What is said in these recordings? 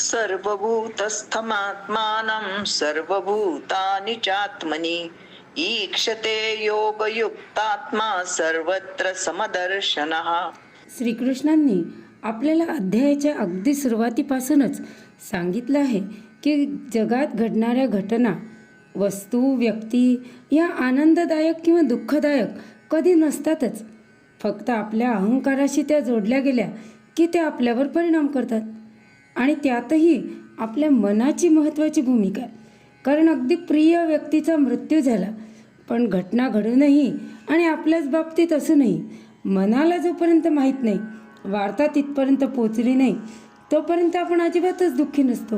सर्वभूतस्थमात्मानं सर्वभूतानि चात्मनि। ईक्षते योगयुक्तात्मा सर्वत्र समदर्शनः। श्रीकृष्णांनी आपल्याला अध्यायाच्या अगदी सुरुवातीपासूनच सांगितलं आहे की जगात घडणाऱ्या घटना वस्तू व्यक्ती या आनंददायक किंवा दुःखदायक कधी नसतातच. फक्त आपल्या अहंकाराशी त्या जोडल्या गेल्या की त्या आपल्यावर परिणाम करतात. आणि त्यातही आपल्या मनाची महत्त्वाची भूमिका आहे. कारण अगदी प्रिय व्यक्तीचा मृत्यू झाला पण घटना घडूनही आणि आपल्याच बाबतीत असूनही मनाला जोपर्यंत माहीत नाही वार्ता तिथपर्यंत पोचली नाही तोपर्यंत आपण अजिबातच दुःखी नसतो.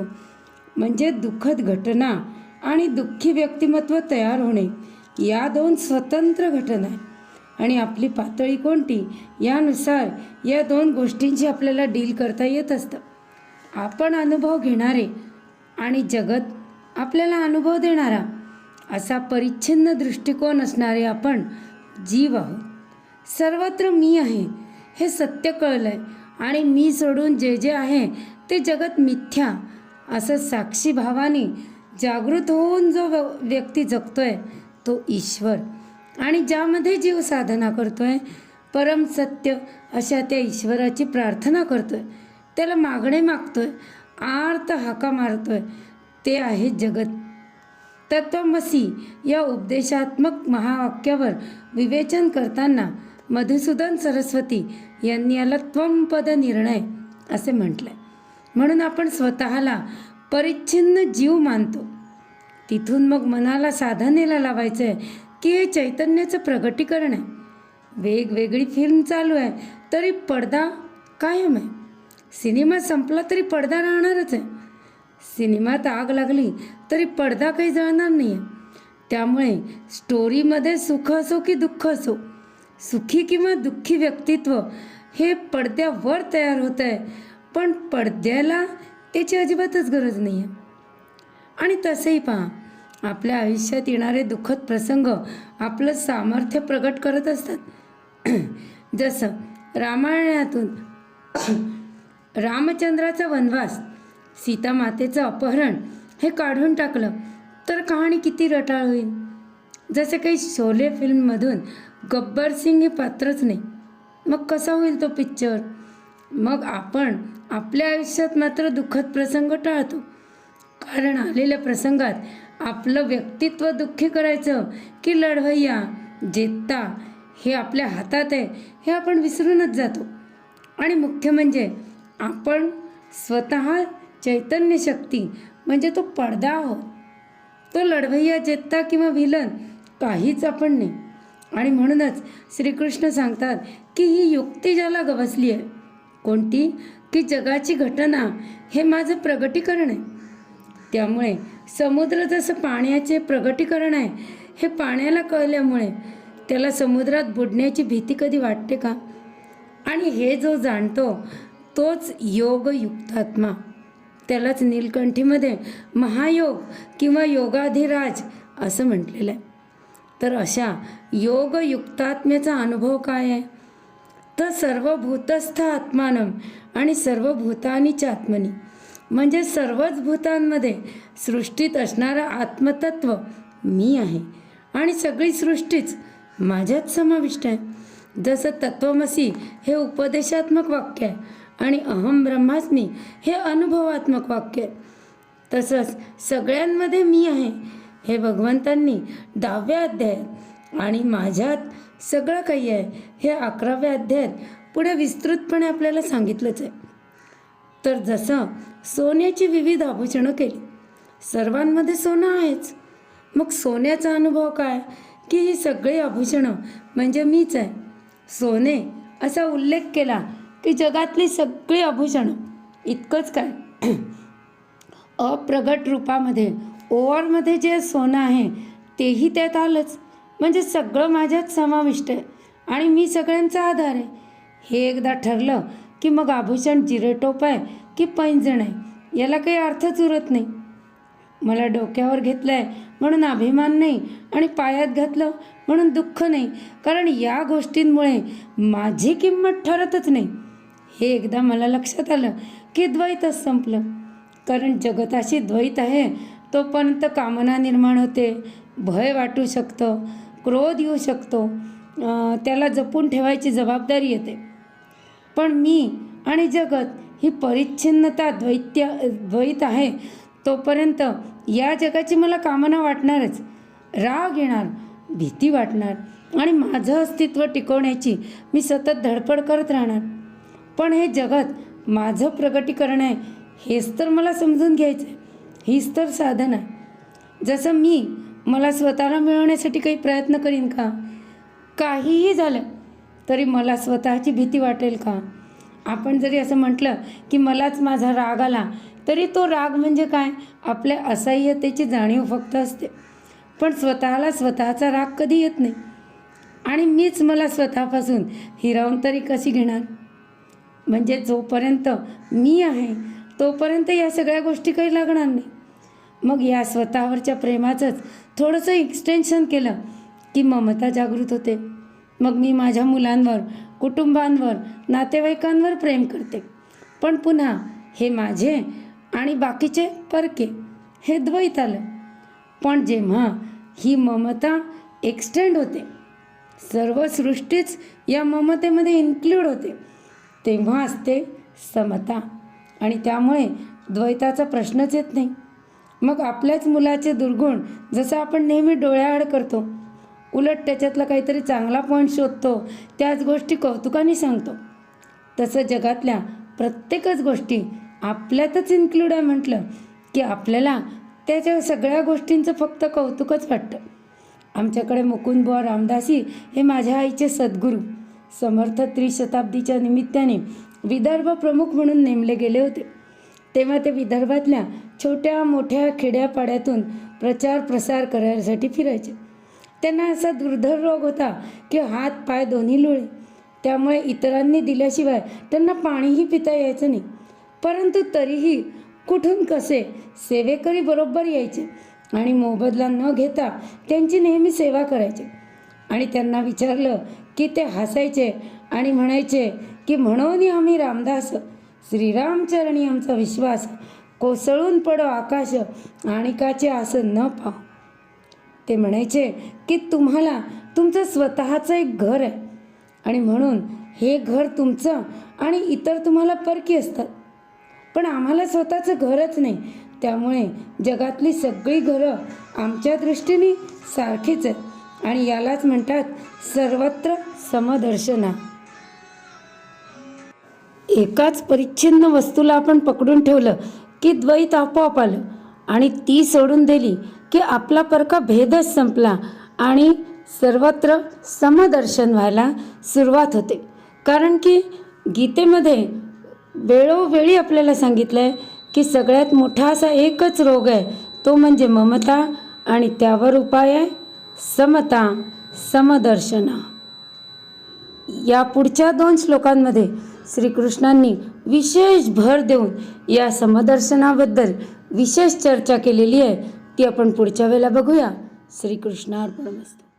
म्हणजे दुःखद घटना आणि दुःखी व्यक्तिमत्व तयार होणे या दोन स्वतंत्र घटना आहे आणि आपली पातळी कोणती यानुसार या दोन गोष्टींशी आपल्याला डील करता येत असतं. आपण अनुभव घेणारे आणि जगत आपल्याला अनुभव देणारा असा परिच्छिन्न दृष्टिकोन असणारे आपण जीव आहोत. सर्वत्र मी आहे हे सत्य कळलं आहे आणि मी सोडून जे जे आहे ते जगत मिथ्या असं साक्षी भावाने जागृत होऊन जो व्य- व्यक्ती जगतोय तो ईश्वर. आणि ज्यामध्ये जीव साधना करतोय परम सत्य अशा त्या ईश्वराची प्रार्थना करतोय. त्याला मागणे मागतोय आर्त हाका मारतोय. ते आहे जगत. तत्वमसी या उपदेशात्मक महावाक्यावर विवेचन करताना मधुसूदन सरस्वती यांनी याला त्वमपद निर्णय असे म्हटलंय. म्हणून आपण स्वतःला परिच्छिन्न जीव मानतो. तिथून मग मनाला साधनेला लावायचं आहे की हे चैतन्याचं प्रगटीकरण आहे. वेगवेगळी फिल्म चालू आहे तरी पडदा कायम आहे. सिनेमा संपला तरी पडदा राहणारच आहे. सिनेमात आग लागली तरी पडदा काही जळणार नाही आहे त्यामुळे स्टोरीमध्ये सुख असो की दुःख असो सुखी किंवा दुःखी व्यक्तित्व हे पडद्यावर तयार होत आहे पण पडद्याला त्याची अजिबातच गरज नाही आहे आणि तसंही पहा आपल्या आयुष्यात येणारे दुःखद प्रसंग आपलं सामर्थ्य प्रगट करत असतात. जसं रामायणातून रामचंद्राचा वनवास सीता मातेचं अपहरण हे काढून टाकलं तर कहाणी किती रटाळ होईल? जसे काही शोले फिल्ममधून गब्बर सिंग हे पात्रच नाही मग कसा होईल तो पिक्चर मग आपण आपल्या आयुष्यात मात्र दुःखद प्रसंग टाळतो. कारण आलेल्या प्रसंगात आपलं व्यक्तित्व दुःखी करायचं की लढवय्या जेता हे आपल्या हातात आहे हे आपण विसरूनच जातो. आणि मुख्य म्हणजे आपण स्वतः चैतन्य शक्ती म्हणजे तो पडदा आहोत. तो लढवय्या जेत्ता किंवा व्हिलन काहीच आपण नाही. आणि म्हणूनच श्रीकृष्ण सांगतात की ही युक्ती ज्याला गवसली आहे कोणती? की जगाची घटना हे माझं प्रगटीकरण आहे. त्यामुळे समुद्र जसं पाण्याचे प्रगटीकरण आहे हे पाण्याला कळल्यामुळे त्याला समुद्रात बुडण्याची भीती कधी वाटते का? आणि हे जो जाणतो तोच योगयुक्तात्मा. त्यालाच नीलकंठीमध्ये महायोग किंवा योगाधिराज असं म्हटलेलं आहे तर अशा योगयुक्तात्म्याचा अनुभव काय आहे? तर सर्व भूतस्थ आत्मानम आणि सर्व भूतानीच्या आत्मनी म्हणजे सर्वच भूतांमध्ये सृष्टीत असणारं आत्मतत्व मी आहे आणि सगळी सृष्टीच माझ्यात समाविष्ट आहे. जसं तत्वमसी हे उपदेशात्मक वाक्य आहे. आणि अहम ब्रह्मास्मी हे अनुभवात्मक वाक्य आहे. तसंच सगळ्यांमध्ये मी आहे हे भगवंतांनी दहाव्या अध्यायात आणि माझ्यात सगळं काही आहे हे अकराव्या अध्यायात पुढे विस्तृतपणे आपल्याला सांगितलंच आहे. तर जसं सोन्याची विविध आभूषणं केली सर्वांमध्ये सोनं आहेच. मग सोन्याचा अनुभव काय? की ही सगळी आभूषणं म्हणजे मीच आहे. सोने असा उल्लेख केला की जगातली सगळी आभूषणं इतकंच काय. अप्रगट रूपामध्ये ओव्हरमध्ये जे सोनं आहे तेही त्यात आलंच. म्हणजे सगळं माझ्यात समाविष्ट आहे. आणि मी सगळ्यांचा आधार आहे. हे एकदा ठरलं की मग आभूषण जिरेटोप आहे की पैंजण आहे याला काही अर्थच उरत नाही. मला डोक्यावर घेतलं आहे म्हणून अभिमान नाही आणि पायात घातलं म्हणून दुःख नाही. कारण या गोष्टींमुळे माझी किंमत ठरतच नाही. हे एकदा मला लक्षात आलं की द्वैतच संपलं. कारण जगताशी द्वैत आहे तोपर्यंत कामना निर्माण होते. भय वाटू शकतं क्रोध येऊ शकतो त्याला जपून ठेवायची जबाबदारी येते. पण मी आणि जगत ही परिच्छिन्नता द्वैत्य द्वैत आहे तोपर्यंत या जगाची मला कामना वाटणारच. राग येणार भीती वाटणार आणि माझं अस्तित्व टिकवण्याची मी सतत धडपड करत राहणार. पण हे जगत माझं प्रगटीकरण आहे हेच तर मला समजून घ्यायचं आहे हीच तर साधन आहे. जसं मी मला स्वतःला मिळवण्यासाठी काही प्रयत्न करीन का? काहीही झालं तरी मला स्वतःची भीती वाटेल का? आपण जरी असं म्हटलं की मलाच माझा राग आला तरी तो राग म्हणजे काय? आपल्या असह्यतेची जाणीव फक्त असते. पण स्वतःला स्वतःचा राग कधी येत नाही. आणि मीच मला स्वतःपासून हिरावून तरी कशी घेणार? म्हणजे जोपर्यंत मी आहे तोपर्यंत या सगळ्या गोष्टी काही लागणार नाही. मग या स्वतःवरच्या प्रेमाचंच थोडंसं एक्सटेन्शन केलं की ममता जागृत होते. मग मी माझ्या मुलांवर कुटुंबांवर नातेवाईकांवर प्रेम करते. पण पुन्हा हे माझे आणि बाकीचे परके हे द्वैत आलं. पण जेव्हा ही ममता एक्सटेंड होते सर्व सृष्टीच या ममतेमध्ये इन्क्ल्यूड होते. तेव्हा असते समता. आणि त्यामुळे द्वैताचा प्रश्नच येत नाही. मग आपल्याच मुलाचे दुर्गुण जसं आपण नेहमी डोळ्याआड करतो उलट त्याच्यातला काहीतरी चांगला पॉईंट शोधतो त्याच गोष्टी कौतुकाने सांगतो. तसं जगातल्या प्रत्येकच गोष्टी आपल्यातच इन्क्लूड आहे म्हटलं की आपल्याला त्याच्या सगळ्या गोष्टींचं फक्त कौतुकच वाटतं. आमच्याकडे मुकुंदबुवा रामदासी हे माझ्या आईचे सद्गुरू. समर्थ त्रिशताब्दीच्या निमित्ताने विदर्भ प्रमुख म्हणून नेमले गेले होते. तेव्हा ते विदर्भातल्या छोट्या मोठ्या खेड्यापाड्यातून प्रचार प्रसार करायसाठी फिरायचे. त्यांना असा दुर्धर रोग होता की हात पाय दोन्ही लुळे. त्यामुळे इतरांनी दिल्याशिवाय त्यांना पाणीही पिता यायचं नाही. परंतु तरीही कुठून कसे सेवेकरी बरोबर यायचे आणि मोबदला न घेता त्यांची नेहमी सेवा करायचे. आणि त्यांना विचारलं की ते हसायचे आणि म्हणायचे की म्हणून आम्ही रामदास श्रीरामचरणी आमचा विश्वास कोसळून पडो आकाश आणिकाचे असं न पाव. ते म्हणायचे की तुम्हाला तुमचं स्वतःचं एक घर आहे आणि म्हणून हे घर तुमचं आणि इतर तुम्हाला परकी असतात. पण आम्हाला स्वतःचं घरच नाही. त्यामुळे जगातली सगळी घरं आमच्या दृष्टीने सारखीच आहेत. आणि यालाच म्हणतात सर्वत्र समदर्शना. एकाच परिच्छिन्न वस्तूला आपण पकडून ठेवलं की द्वैत आपोआप आलं आणि ती सोडून दिली की आपला परका भेदच संपला आणि सर्वत्र समदर्शन व्हायला सुरुवात होते. कारण की गीतेमध्ये वेळोवेळी आपल्याला सांगितलं आहे की सगळ्यात मोठा असा एकच रोग आहे तो म्हणजे ममता आणि त्यावर उपाय आहे. समता समदर्शना. या पुढच्या दोन श्लोकांमध्ये श्रीकृष्णांनी विशेष भर देऊन या समदर्शनाबद्दल विशेष चर्चा केलेली आहे ती आपण पुढच्या वेळेला बघूया. श्रीकृष्णार्पणमस्तू